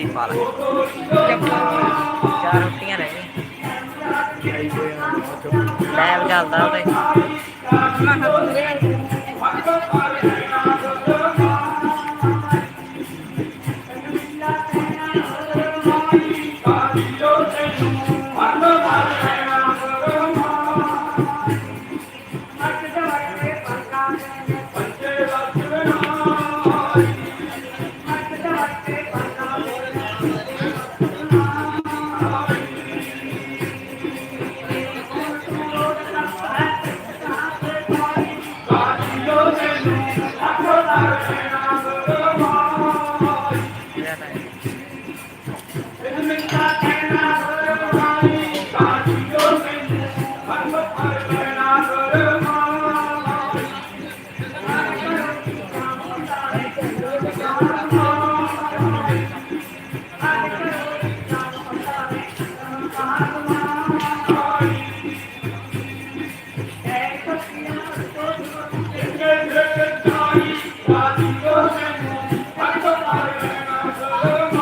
ਰੋਟੀ ਪਾ ਲੈ? ਚਾਰ ਰੋਟੀਆਂ ਰਹਿ ਗਈਆਂ। ਲੈਬ ਚੱਲਦਾ ਉਹਦੇ। I'm not a man. 감사합니다.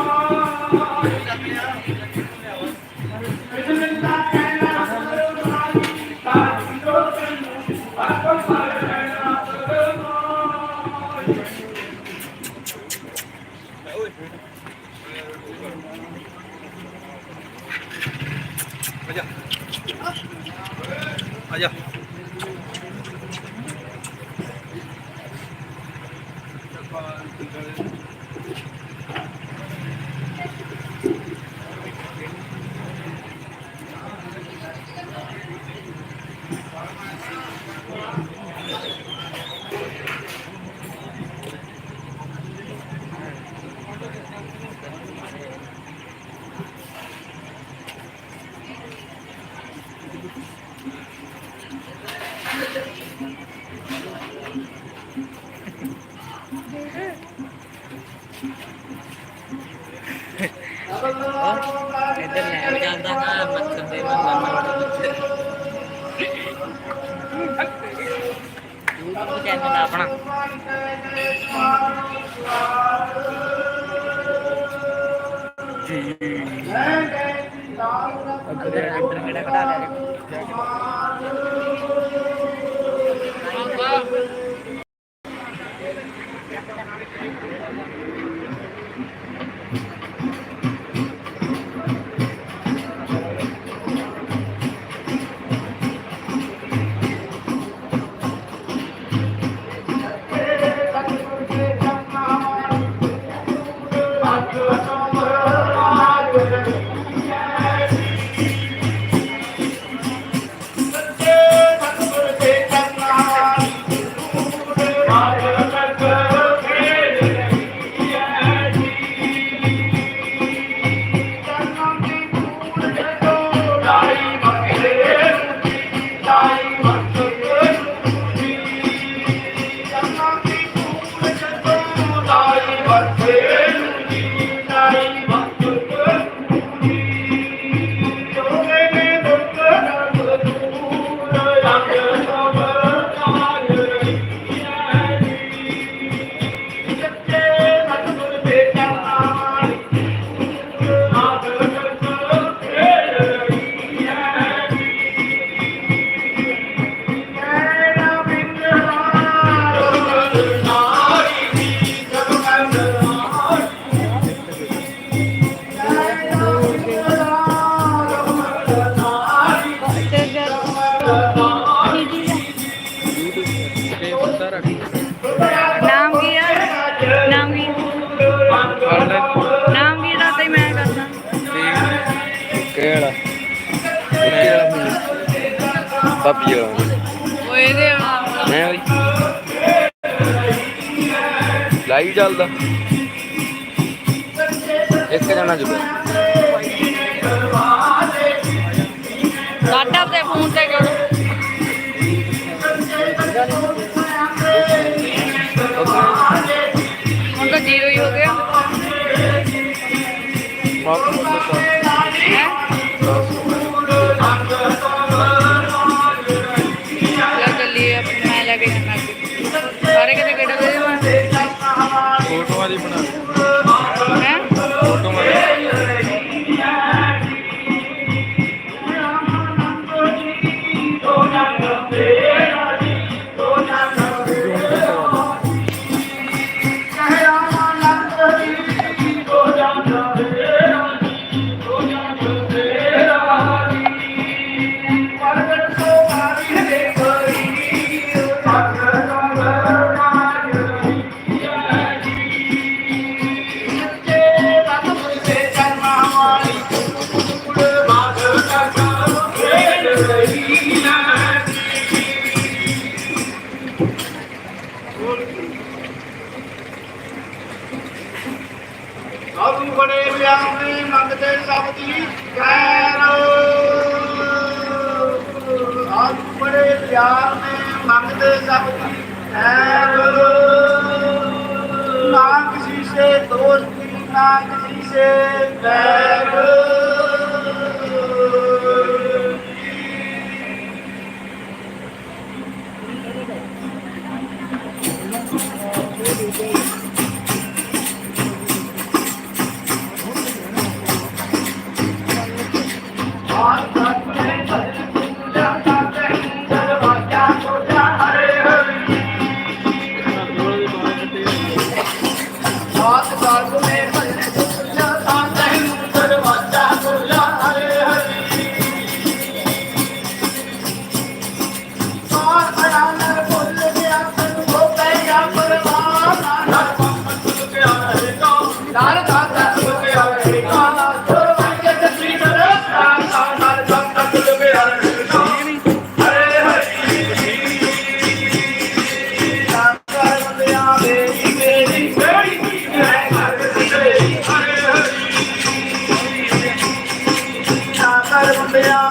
ਇੱਧਰ ਕਿਹੜਾ ਕਢਾ ਲਿਆ ਲਾਈਵ ਚੱਲਦਾ। ਇੱਕ ਜਣਾ ਜੁਗਾ ਕੱਟ ਆਪਦੇ ਫੋਨ ਤੇ ਕਰ ਹੁਣ ਤਾਂ ਜ਼ੀਰੋ ਹੀ ਹੋ ਗਿਆ। ਗੁਰੂ ਬੜੇ ਪਿਆਰੇ ਮੰਗਦੇ ਸਭ ਦੀ ਖੈਰ। ਆਪ ਬੜੇ ਪਿਆਰ ਨੇ ਮੰਗਦੇ ਸਭ ਦੀ ਖੈਰ। ਨਾ ਕਿਸੇ ਸੇ ਦੋਸਤੀ, ਨਾ ਕਿਸੇ ਸੇ ਬੈਰ Thank you. Thank you. ਹਰੇ ਹਰੀ। ਸਾਦਰ ਬੰਦਿਆ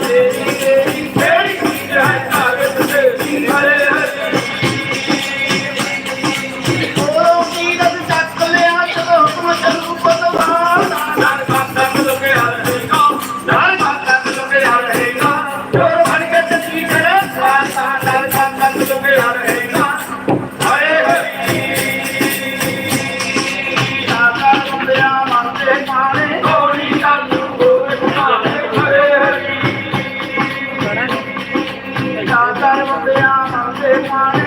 Cơm.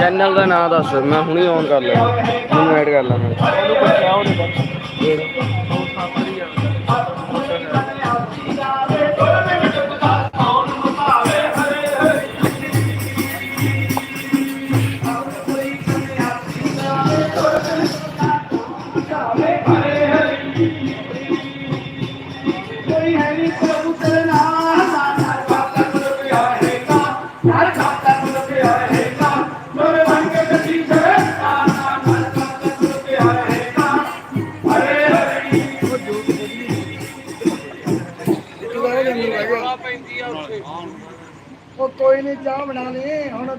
ਚੈਨਲ ਦਾ ਨਾਮ ਦੱਸ ਮੈਂ ਹੁਣੇ ਔਨ ਕਰ ਲਿਆ ਮੈਨੂੰ ਐਡ ਕਰ ਲੈ ਮੈਂ ਕੋਈ ਨਹੀਂ ਚਾਹ ਬਣਾ ਲਈ ਹੁਣ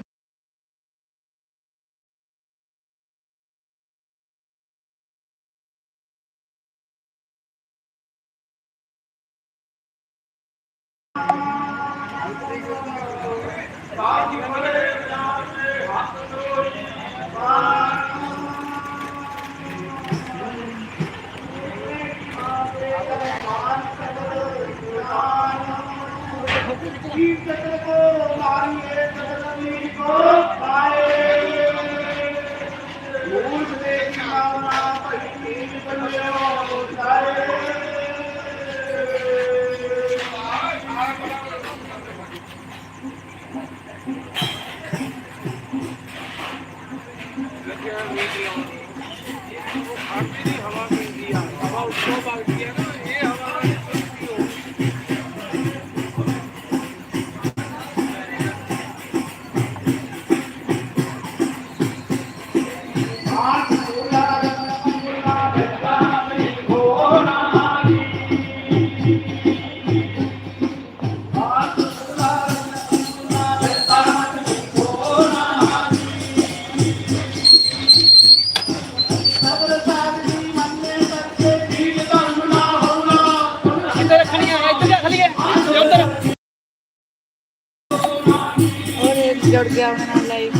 ਜੁੜ ਗਿਆ ਆਪਣੇ ਨਾਲ ਲਾਈਵ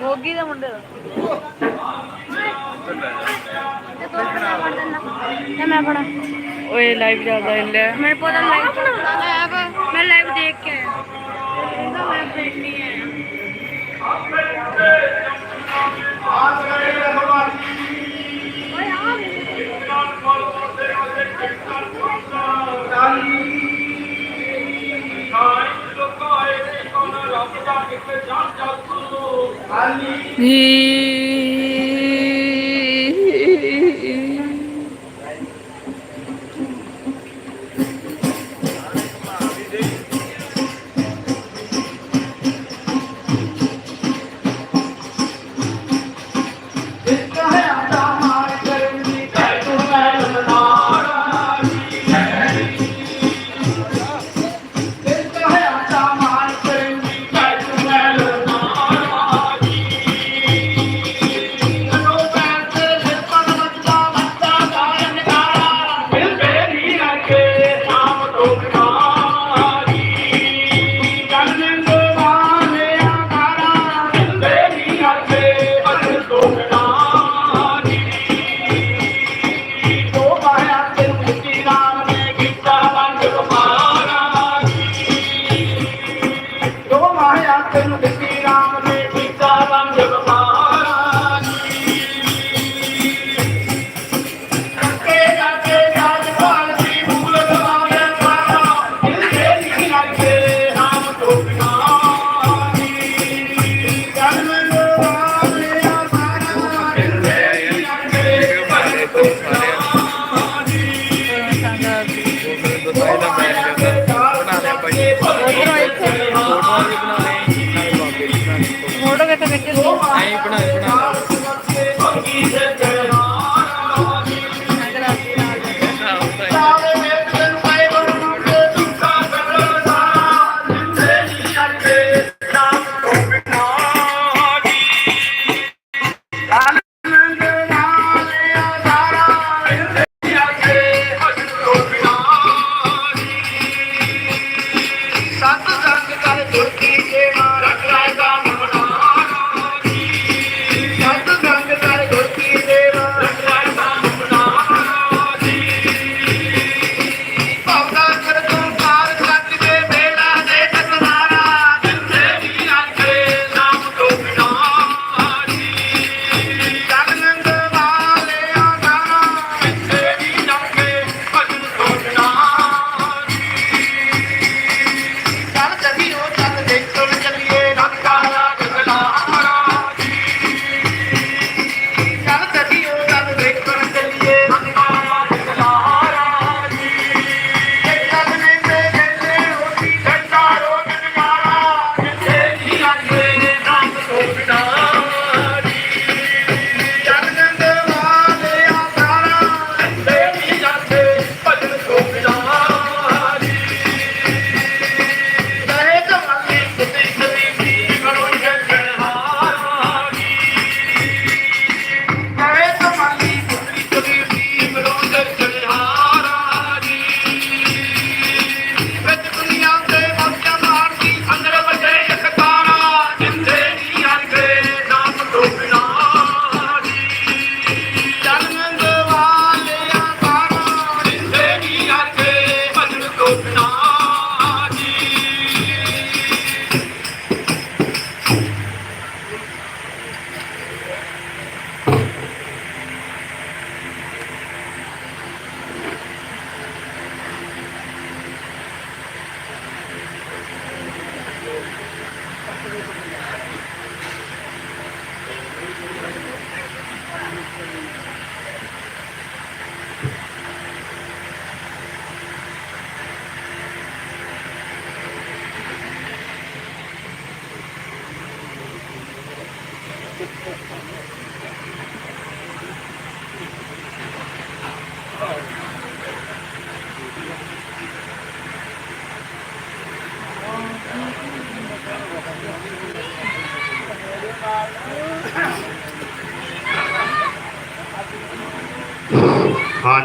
ਗੋਗੀ ਦਾ ਮੁੰਡੇ ਦਾ। ਤੇ ਮੈਂ ਪੜਾ ਓਏ ਲਾਈਵ ਚੱਲਦਾ ਲੈ। ਮੇਰੇ ਪਤਾ ਲਾਈਵ ਲਾਈਵ ਮੈਂ ਲਾਈਵ ਦੇਖ ਕੇ ਆਇਆ। ਇਹਦਾ ਮੈਂ ਦੇਖਣੀ ਹੈ ਓਏ ਆ ঘি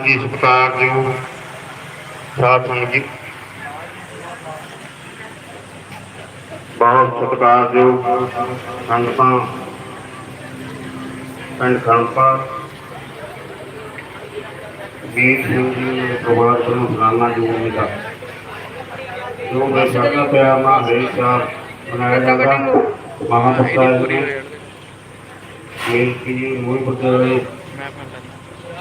कि इस जो जो शासन की। बहुत सत्कार जो खंडपा खंड खंडपा वीर सिंह जी कुमार सिंह राणा जी ने लिखा। जो बैसाखा प्यारा हरी साहब। बनाया जाता महाप्रसाद जी मेल के लिए मूल बता रहे